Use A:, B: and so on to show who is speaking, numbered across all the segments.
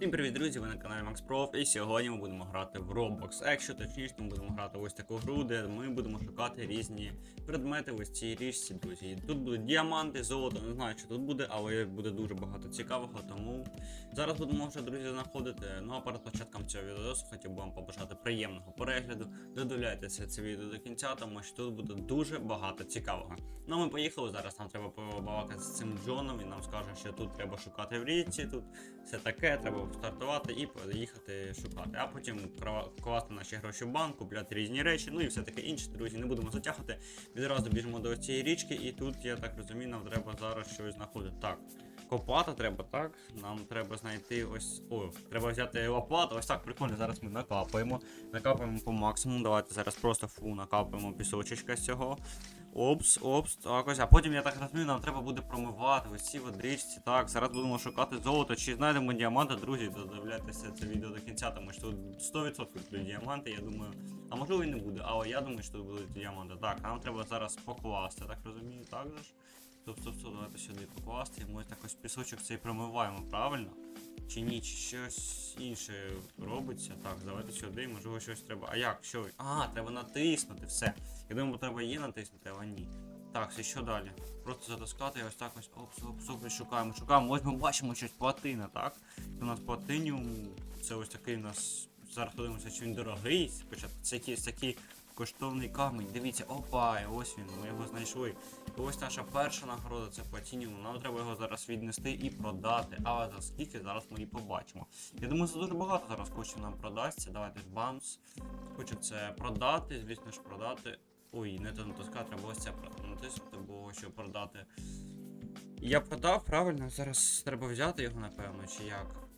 A: Всім привіт, друзі! Ви на каналі Max Prof і сьогодні ми будемо грати в Roblox. А якщо точніше, ми будемо грати ось таку гру, де ми будемо шукати різні предмети ось цій річці, друзі. Тут будуть діаманти, золото, не знаю, що тут буде, але буде дуже багато цікавого, тому зараз будемо вже, друзі, знаходити. Ну а перед початком цього відео хотів би вам побажати приємного перегляду. Додивляйтеся це відео до кінця, тому що тут буде дуже багато цікавого. Ну ми поїхали зараз. Нам треба побалакати з цим Джоном. Він нам скаже, що тут треба шукати в річці, тут все таке, треба стартувати і поїхати шукати. А потім кра- класти наші гроші в банк, купляти різні речі, ну і все таке інше, друзі. Не будемо затягувати. Відразу біжимо до цієї річки, і тут, я так розумію, нам треба зараз щось знаходити. Так. Копати треба, так? Нам треба знайти ось. О, треба взяти лопату. Ось так прикольно. Зараз ми накапаємо. Накапаємо по максимуму. Давайте зараз просто фу накапаємо пісочечка з цього. Опс, опс, так ось. А потім, я так розумію, нам треба буде промивати ось ці водичці. Так, зараз будемо шукати золото. Чи знайдемо діаманти, друзі, додивляйтеся це відео до кінця, тому що тут 100% будуть діаманти, я думаю. А можливо і не буде, але я думаю, що тут будуть діаманти. Так, нам треба зараз покласти, так розумію, так же ж? Стоп, стоп, стоп, давайте сюди покласти. Ми так ось пісочок цей промиваємо, правильно? Чи ні, чи щось інше робиться? Так, давайте сюди, можливо, щось треба. А як? Що? А, треба натиснути, все. Я думаю, треба є натиснути, але ні. Так, все що далі? Просто затискати і ось так ось опс, опс, опс, шукаємо, шукаємо. Ось ми бачимо щось платина, так? У нас платиніум, це ось такий у нас. Зараз подивимося, чи він дорогий. Спочатку це якийсь такий коштовний камінь. Дивіться, опа, ось він, ми його знайшли. Ось наша перша нагорода це платініум. Нам треба його зараз віднести і продати. Але за скільки зараз ми і побачимо. Я думаю, це дуже багато зараз коштів нам продасться. Давайте бамс. Хочу це продати, звісно ж, продати. Ой, не то натискати, треба ось це натиснути, бо щоб продати. Я продав, правильно? Зараз треба взяти його, напевно, чи як.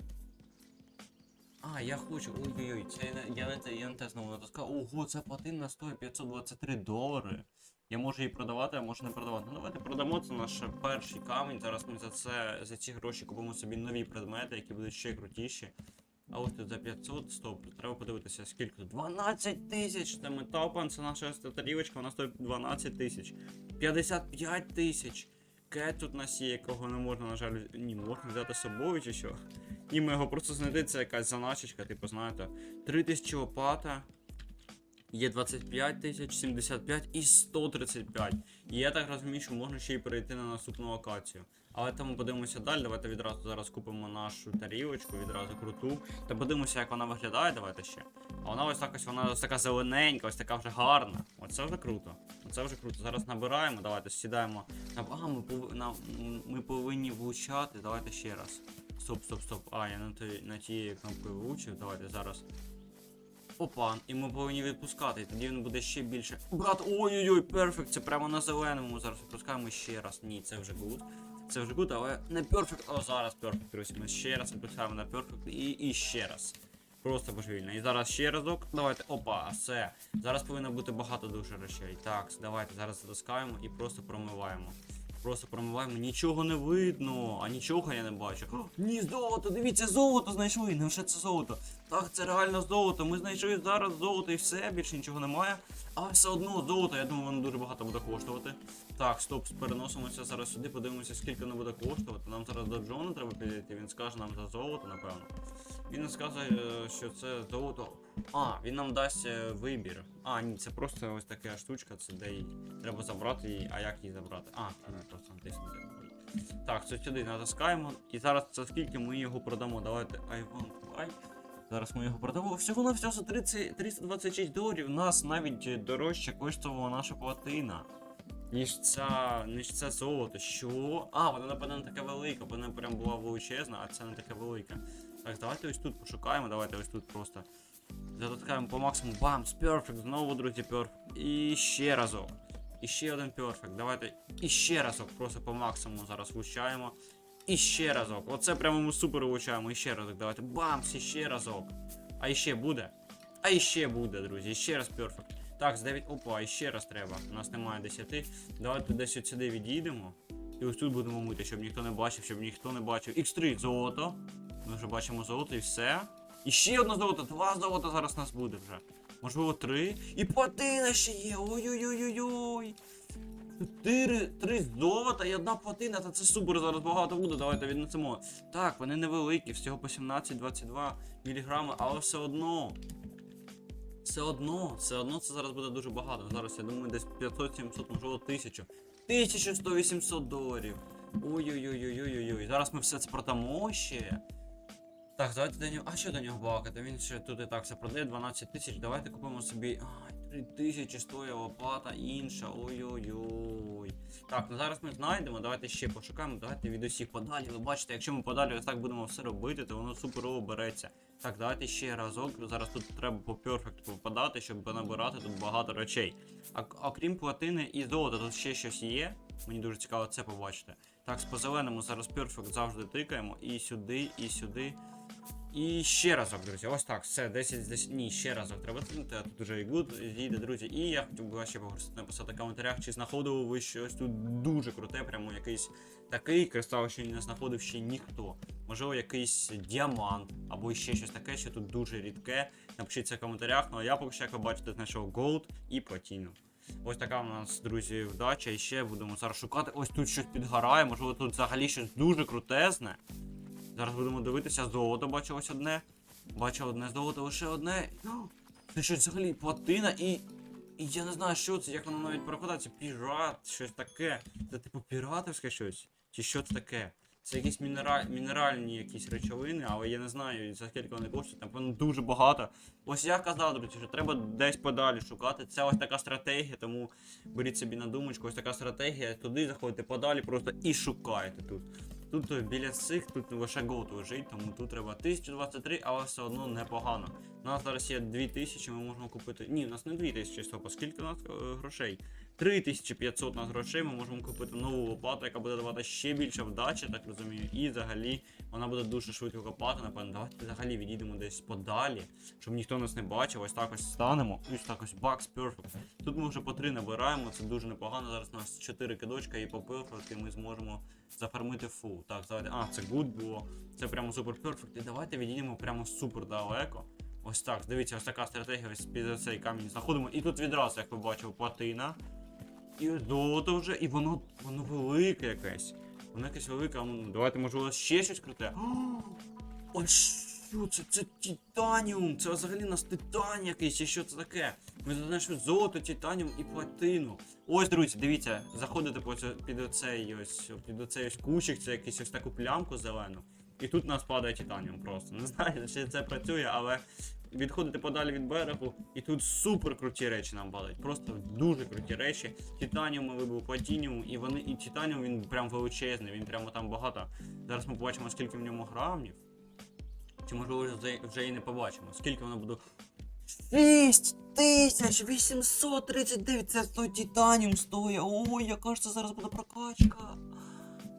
A: А, я хочу. Ой-ой-ой, це я не те, я не те знову натискав. Ого, ця платина стоїть 523 долари. Я можу її продавати, а можу не продавати. Ну давайте продамо це наш перший камінь. Зараз ми за це за ці гроші купимо собі нові предмети, які будуть ще крутіші. А ось тут за 500, стоп, треба подивитися, скільки тут. 12 тисяч! Це металпан, це наша тарілочка, вона стоїть 12 тисяч. 55 тисяч. Кет тут у нас є, якого не можна, на жаль, ні, можна взяти з собою чи що. Ні, ми його просто знайти, це якась заначечка, типу, знаєте. 3000 лопата. Є 25 тисяч, 75 і 135. І я так розумію, що можна ще й перейти на наступну локацію. Але там ми подивимося далі. Давайте відразу зараз купимо нашу тарілочку, відразу круту. Та подивимося, як вона виглядає. Давайте ще. А вона ось так ось вона ось така зелененька, ось така вже гарна. Оце вже круто. Оце вже круто. Зараз набираємо, давайте сідаємо. А, ми, пов... на... ми повинні влучати. Давайте ще раз. Стоп, стоп, стоп. А, я на, той... на тією кнопкою влучив. Давайте зараз. Опа, і ми повинні відпускати, тоді він буде ще більше. Брат, ой-ой-ой, перфект, це прямо на зеленому. Зараз відпускаємо ще раз. Ні, це вже гуд. Це вже гуд, але не перфект. О, зараз перфект, друзі. Ми ще раз відпускаємо на перфект і, і ще раз. Просто божевільно. І зараз ще разок. Давайте. Опа, все. Зараз повинно бути багато дуже речей. Так, давайте зараз затискаємо і просто промиваємо. Просто промиваємо, нічого не видно, а нічого я не бачу. О, ні, золото, дивіться, золото знайшли. Не лише це золото. Так, це реально золото. Ми знайшли зараз золото і все, більше нічого немає. Але все одно золото, я думаю, воно дуже багато буде коштувати. Так, стоп, переносимося зараз сюди, подивимося, скільки воно буде коштувати. Нам зараз до Джона треба підійти, він скаже нам за золото, напевно. Він скаже, е, що це золото. А, він нам дасть е, вибір. А, ні, це просто ось така штучка, це де її треба забрати її. А як її забрати? А, просто натиснути. Так, це сюди натискаємо. І зараз це скільки ми його продамо. Давайте I want buy. Зараз ми його продамо. Всього на всього за 30, 326 доларів. Нас навіть дорожче коштувала наша платина. Ніж ця, ніж це золото. Що? А, вона напевно не така велика, вона прям була величезна, а це не така велика. Так, давайте ось тут пошукаємо, давайте ось тут просто. Затискаємо по максимуму. Бамс, перфект, знову, друзі, перфект. І ще разок. І ще один перфект. Давайте і ще разок, просто по максимуму зараз влучаємо. І ще разок. Оце прямо ми супер влучаємо. І ще разок. Давайте. Бамс, і ще разок. А іще буде. А іще буде, друзі. Ще раз перфект. Так, з 9. Опа, і ще раз треба. У нас немає 10. Давайте десь от сюди відійдемо. І ось тут будемо мити, щоб ніхто не бачив, щоб ніхто не бачив. X3 золото. Ми вже бачимо золото і все. І ще одне золото, два золота зараз у нас буде вже. Можливо, три. І платина ще є. Ой-ой-ой-ой-ой. Чотири, три золота і одна платина, та це супер, зараз багато буде, давайте віднесемо. Так, вони невеликі, всього по 17-22 міліграми, але все одно. Все одно, все одно це зараз буде дуже багато. Зараз я думаю, десь 500-700, можливо, 1000. 1100-800 доларів. Ой-ой-ой-ой-ой-ой. Зараз ми все це продамо ще. Так, давайте до нього. А що до нього балакати? Він ще тут і так все продає 12 тисяч. Давайте купимо собі. Ай, 3 тисячі стоїть лопата інша. Ой-ой-ой. Так, ну зараз ми знайдемо. Давайте ще пошукаємо. Давайте від усіх подалі. Ви бачите, якщо ми подалі ось так будемо все робити, то воно суперово береться. Так, давайте ще разок. Зараз тут треба по перфекту попадати, щоб набирати тут багато речей. А, окрім платини і золота, тут ще щось є. Мені дуже цікаво це побачити. Так, по зеленому зараз перфект завжди тикаємо. І сюди, і сюди. І ще разок, друзі. Ось так, все, 10 з 10. Ні, ще разок треба тикнути, а тут уже і гуд зійде, друзі. І я хотів би ще попросити написати в коментарях, чи знаходили ви щось тут дуже круте, прямо якийсь такий кристал, що не знаходив ще ніхто. Можливо, якийсь діамант, або ще щось таке, що тут дуже рідке. Напишіть це в коментарях. Ну а я поки що, як ви бачите, знайшов голд і платіну. Ось така у нас, друзі, вдача. І ще будемо зараз шукати. Ось тут щось підгорає, можливо, тут взагалі щось дуже крутезне. Зараз будемо дивитися, золото бачу одне. Бачу одне золото, лише одне. Це щось взагалі платина і. І я не знаю, що це, як воно навіть перекладається. Пірат, щось таке. Це типу піратовське щось? Чи що це таке? Це якісь мінераль... мінеральні якісь речовини, але я не знаю, за скільки вони коштують, там воно дуже багато. Ось я казав, друзі, що треба десь подалі шукати. Це ось така стратегія, тому беріть собі на думочку, ось така стратегія. Туди заходите подалі просто і шукаєте тут. Тут е, біля цих тут лише голд лежить, тому тут треба 1023, але все одно непогано. У нас зараз є 2000, ми можемо купити. Ні, у нас не 2000, стоп, а скільки у нас е, грошей? 3500 у грошей, ми можемо купити нову лопату, яка буде давати ще більше вдачі, так розумію. І взагалі вона буде дуже швидко копати, напевно. Давайте взагалі відійдемо десь подалі, щоб ніхто нас не бачив. Ось так ось станемо. Ось так ось Bucks Perfect. Тут ми вже по 3 набираємо, це дуже непогано. Зараз у нас 4 кидочка і по Perfect, ми зможемо зафармити фул. Так, давайте. А, це good було. Це прямо супер перфект. І давайте відійдемо прямо супер далеко. Ось так, дивіться, ось така стратегія, ось під цей камінь знаходимо. І тут відразу, як ви бачили, платина. І золото вже, і воно воно велике якесь. Воно якесь велике, а ну давайте, можливо, ще щось круте. Ось що це? Це титаніум! Це взагалі у нас титан якийсь, чи що це таке? Ми знайшли золото, титаніум і платину. Ось, друзі, дивіться, заходите під оцей ось під оцей ось кущик, це якийсь ось таку плямку зелену. І тут у нас падає титаніум просто. Не знаю, чи це працює, але відходите подалі від берегу, і тут супер круті речі нам падають. Просто дуже круті речі. Титаніум вибив платініум, і вони, і титаніум він прям величезний, він прямо там багато. Зараз ми побачимо, скільки в ньому грамів. Чи можливо вже, вже і не побачимо. Скільки воно буде. 6839, це стоїть титаніум стоїть. Ой, яка ж це зараз буде прокачка.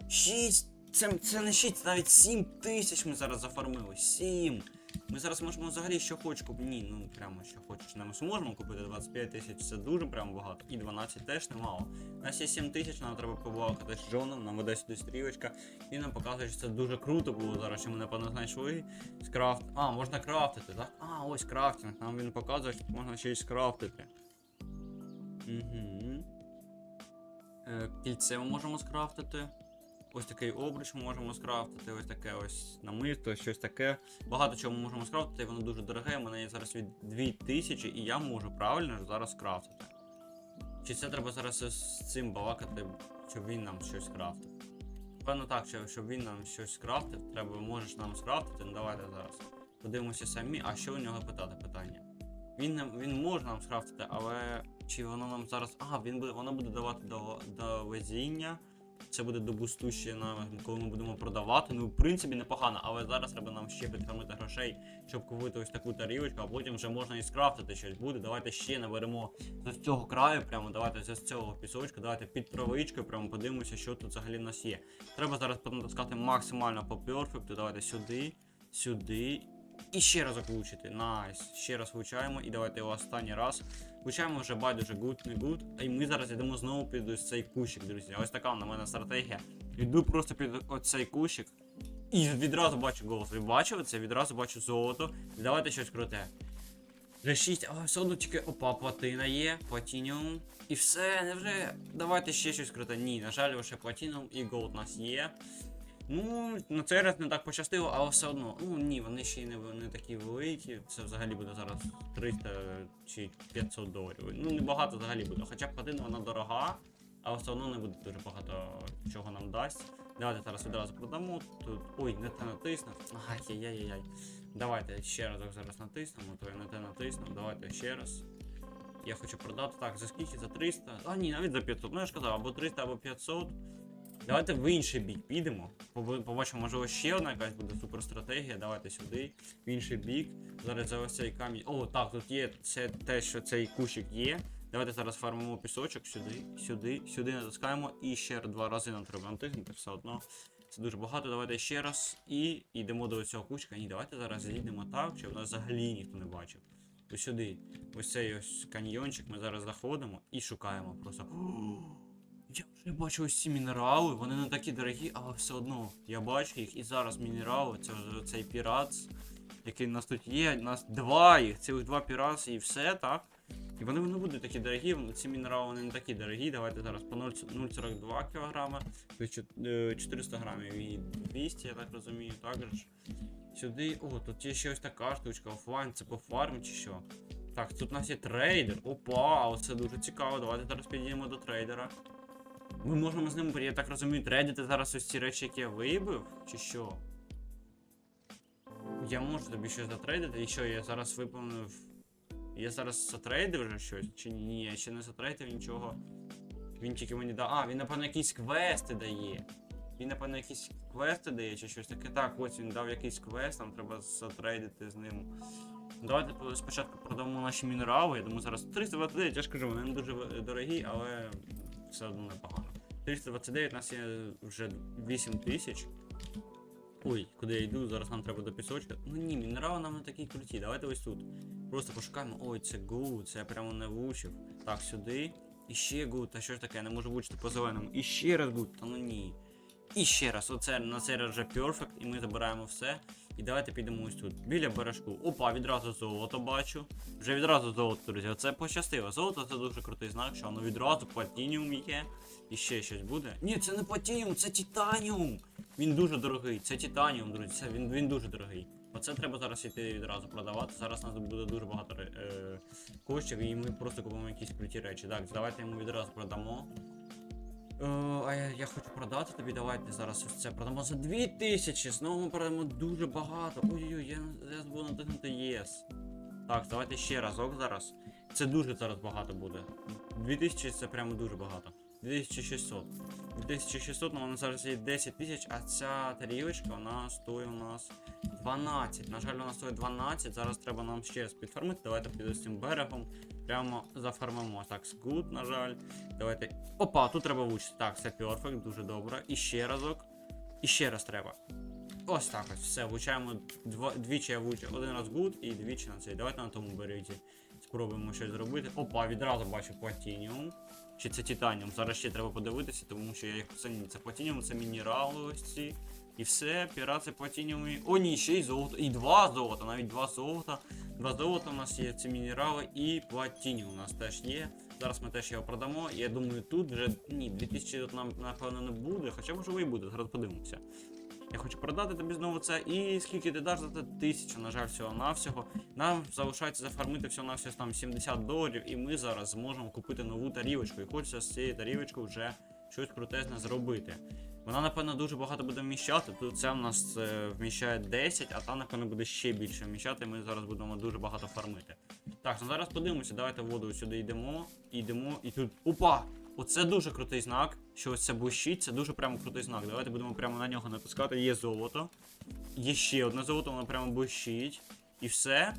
A: 6. Це, це не 6, навіть 7 тисяч ми зараз зафармили. 7. Ми зараз можемо взагалі що хоч купити. Ні, ну прямо що хочеш. Нам зможемо купити 25 тисяч, це дуже прямо багато. І 12 теж немало. У нас є 7 тисяч, нам треба побалакати з Джоном, нам веде сюди стрілочка. І нам показує, що це дуже круто було зараз, що ми напевно знайшли. Скрафт. А, можна крафтити, так? А, ось крафтинг. Нам він показує, що можна й скрафтити. Угу. Кільце ми можемо скрафтити. Ось такий обруч можемо скрафтити, ось таке ось намисто, щось таке. Багато чого ми можемо скрафтити, воно дуже дороге. У мене є зараз від 2000 і я можу правильно зараз скрафтити. Чи це треба зараз з цим балакати, щоб він нам щось скрафтив? Певно так, щоб він нам щось скрафтив, треба можеш нам скрафтити, ну давайте зараз. Подивимося самі, а що у нього питати питання? Він нам він може нам скрафтити, але чи воно нам зараз. А, він буде, воно буде давати до, до везіння. Це буде до бусту ще на коли ми будемо продавати. Ну, в принципі, непогано, але зараз треба нам ще підкормити грошей, щоб купити ось таку тарілочку, а потім вже можна і скрафтити щось буде. Давайте ще наберемо з цього краю, прямо давайте з цього пісочка, давайте під травичкою, прямо подивимося, що тут взагалі в нас є. Треба зараз потаскати максимально по перфекту. Давайте сюди, сюди. І ще раз влучити. Найс. Ще раз влучаємо. І давайте його останній раз. Влучаємо вже байдуже гуд, не гуд. І ми зараз йдемо знову під ось цей кущик, друзі. Ось така на мене стратегія. Йду просто під оцей кущик. І відразу бачу голос. Ви бачили це? Відразу бачу золото. І Давайте щось круте. Вже 6, а все одно тільки опа, платина є, платініум. І все, невже. Давайте ще щось круте. Ні, на жаль, лише платіном і голд у нас є. Ну, на цей раз не так пощастило, але все одно. Ну ні, вони ще й не, не такі великі. Це взагалі буде зараз 300 чи 500 доларів. Ну, небагато взагалі буде. Хоча платина вона дорога, але все одно не буде дуже багато чого нам дасть. Давайте зараз відразу продамо. Тут. Ой, не те натиснув. Ай-яй-яй-яй. Давайте ще разок зараз натиснемо, то я не те натиснув. Давайте ще раз. Я хочу продати. Так, за скільки? За 300? А ні, навіть за 500. Ну я ж казав, або 300, або 500. Давайте в інший бік підемо. Побачимо, можливо, ще одна якась буде суперстратегія. Давайте сюди, в інший бік. Зараз за ось цей камінь. О, так, тут є це те, що цей кущик є. Давайте зараз фармимо пісочок сюди, сюди, сюди натискаємо. І ще два рази нам треба натиснути все одно. Це дуже багато. Давайте ще раз. І йдемо до цього кущика. Ні, давайте зараз зійдемо так, щоб нас взагалі ніхто не бачив. Ось сюди. Ось цей ось каньйончик. Ми зараз заходимо і шукаємо просто. Я бачу ось ці мінерали, вони не такі дорогі, але все одно я бачу їх. І зараз мінерали, це цей пірат, який у нас тут є. У нас два їх, цілих два пірати і все, так? І вони не будуть такі дорогі, ці мінерали вони не такі дорогі. Давайте зараз по 0,42 кг, тобто чот- е, 400 грамів і 200, я так розумію, також. Сюди. О, тут є ще ось така штучка, офлайн, це по фарм чи що. Так, тут у нас є трейдер. Опа, оце дуже цікаво. Давайте зараз підійдемо до трейдера. Ми можемо з ним, я так розумію, трейдити зараз ось ці речі, які я вибив, чи що? Я можу тобі щось затрейдити, і що, я зараз виповнив. Я зараз затрейдив вже щось? Чи ні? Я ще не затрейдив нічого. Він тільки мені дав. А, він, напевно, якісь квести дає. Він, напевно, якісь квести дає чи щось таке. Так, ось він дав якийсь квест, нам треба затрейдити з ним. Давайте спочатку продамо наші мінерали. Я думаю, зараз 329, я ж кажу, вони не дуже дорогі, але все одно непогано. 329 у нас є вже 8 тисяч. Ой, куди я йду, зараз нам треба до пісочка. Ну ні, мінерали нам не такі круті. Давайте ось тут. Просто пошукаємо. Ой, це гуд, це я прямо не вучив. Так, сюди. І ще гуд, та що ж таке, я не можу вучити по зеленому. І ще раз гуд, та ну ні. І ще раз, оце на цей вже перфект, і ми забираємо все. І давайте підемо ось тут. Біля бережку. Опа, відразу золото бачу. Вже відразу золото, друзі. Оце пощастило. Золото це дуже крутий знак, що воно відразу платініум є. І ще щось буде. Ні, це не платініум, це титаніум. Він дуже дорогий. Це титаніум, друзі. Це він, він дуже дорогий. Оце треба зараз іти відразу продавати. Зараз у нас буде дуже багато е, коштів, і ми просто купимо якісь круті речі. Так, давайте йому відразу продамо. Е, а я, я хочу продати тобі, давайте зараз ось це продамо за 2000. Знову ми продамо дуже багато. Ой-ой-ой, я, я буду натиснути ЄС. Так, давайте ще разок зараз. Це дуже зараз багато буде. 2000 це прямо дуже багато. 2600. 2600, ну вона зараз є 10 тисяч, а ця тарілочка вона стоїть у нас 12. На жаль, вона стоїть 12. Зараз треба нам ще раз підфармити. Давайте під цим берегом. Прямо зафармимо. Так, good, на жаль. Давайте. Опа, тут треба влучити. Так, це перфект, дуже добре. І ще разок. І ще раз треба. Ось так ось. Все, влучаємо два, двічі я влучу. Один раз good і двічі на цей. Давайте на тому береті. Спробуємо щось зробити. Опа, відразу бачу платініум. Чи це титаніум? Зараз ще треба подивитися, тому що я їх ні. Це платініум, це мінерали ось. І все, пірати платініумі. О, ні, ще й золото. І два золота, навіть два золота. Два золота у нас є ці мінерали і платініум у нас теж є. Зараз ми теж його продамо. Я думаю, тут вже ні, 2000 тут нам напевно не буде, хоча можливо і буде, зараз подивимося. Я хочу продати тобі знову це. І скільки ти даш за це? Тисячу, на жаль, всього навсього. Нам залишається зафармити всього навсього там 70 доларів, і ми зараз зможемо купити нову тарілочку. І хочеться з цієї тарілочки вже щось крутезне зробити. Вона, напевно, дуже багато буде вміщати. Тут це в нас е, вміщає 10, а та, напевно, буде ще більше вміщати. Ми зараз будемо дуже багато фармити. Так, ну зараз подивимося, давайте воду сюди йдемо, йдемо, і тут. Опа! Оце дуже крутий знак, що ось це блищить, це дуже прямо крутий знак. Давайте будемо прямо на нього натискати. Є золото. Є ще одне золото, воно прямо блищить. І все.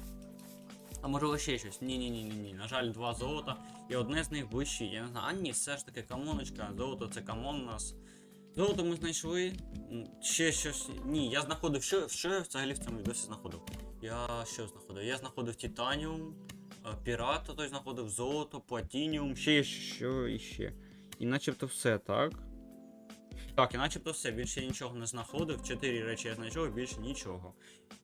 A: А можливо ще щось? Ні, ні. На жаль, два золота. І одне з них блищить. Я не знаю. А ні, все ж таки камоночка. Золото це камон у нас. Золото ми знайшли. Ще щось. Ні, я знаходив. Що, що я взагалі в цьому відосі знаходив? Я що знаходив? Я знаходив титаніум, пірата той знаходив, золото, платініум, ще що іще. І начебто все, так? Так, і начебто все, більше нічого не знаходив. Чотири речі я знайшов, більше нічого.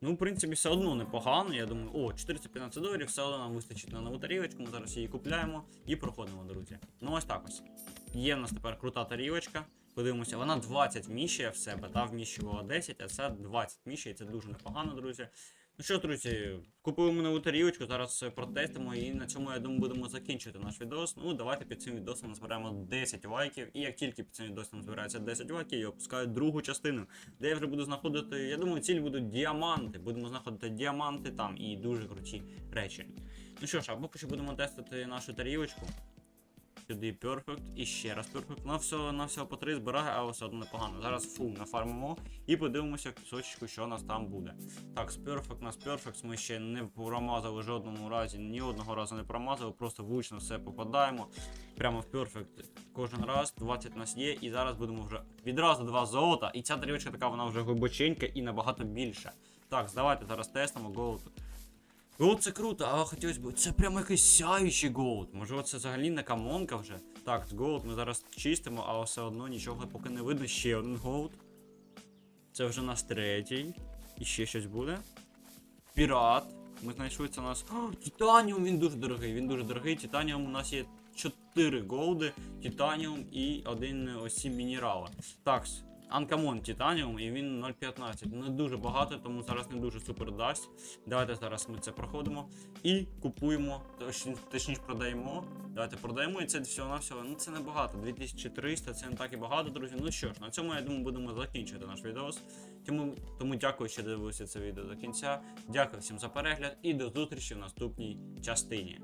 A: Ну, в принципі, все одно непогано. Я думаю, о, 415 доларів, все одно нам вистачить на нову тарілочку. Ми зараз її купляємо і проходимо, друзі. Ну ось так ось. Є в нас тепер крута тарілочка. Подивимося, вона 20 вміщує в себе, та вміщувала 10, а це 20 вміщує, це дуже непогано, друзі. Ну що, друзі, купуємо нову тарілочку, зараз е, протестимо і на цьому, я думаю, будемо закінчувати наш відос. Ну, давайте під цим відосом назбираємо 10 лайків. І як тільки під цим відосом збирається 10 лайків, я опускаю другу частину, де я вже буду знаходити, я думаю, ціль будуть діаманти. Будемо знаходити діаманти там і дуже круті речі. Ну що ж, а поки що будемо тестити нашу тарілочку. Сюди Perfect і ще раз Perfect. На все, на все по 3 збирає, але все одно непогано. Зараз фу нафармимо і подивимося в пісочку, що у нас там буде. Так, з Perfect на Perfect ми ще не промазали в жодному разі, ні одного разу не промазали, просто влучно все попадаємо. Прямо в Perfect кожен раз. 20 у нас є, і зараз будемо вже відразу два золота. І ця тарілочка така вона вже глибоченька і набагато більша. Так, давайте зараз тестимо Gold. Голд це круто, але хотілося б. Це прямо якийсь сяючий голд. Може це взагалі не камонка вже. Так, голд ми зараз чистимо, але все одно нічого поки не видно. Ще один голд. Це вже нас третій. І ще щось буде. Пірат. Ми знайшли це у нас. О, Титаніум, він дуже дорогий. Він дуже дорогий. Титаніум у нас є 4 голди, титаніум і один ось ці мінерали. Так, Анкамон Титаніум, і він 0.15. Не дуже багато, тому зараз не дуже супер дасть. Давайте зараз ми це проходимо і купуємо, точніше продаємо. Давайте продаємо, і це всього-навсього. Ну це не багато. 2300, це не так і багато, друзі. Ну що ж, на цьому я думаю, будемо закінчувати наш відос. Тому, тому дякую, що дивилися це відео до кінця. Дякую всім за перегляд і до зустрічі в наступній частині.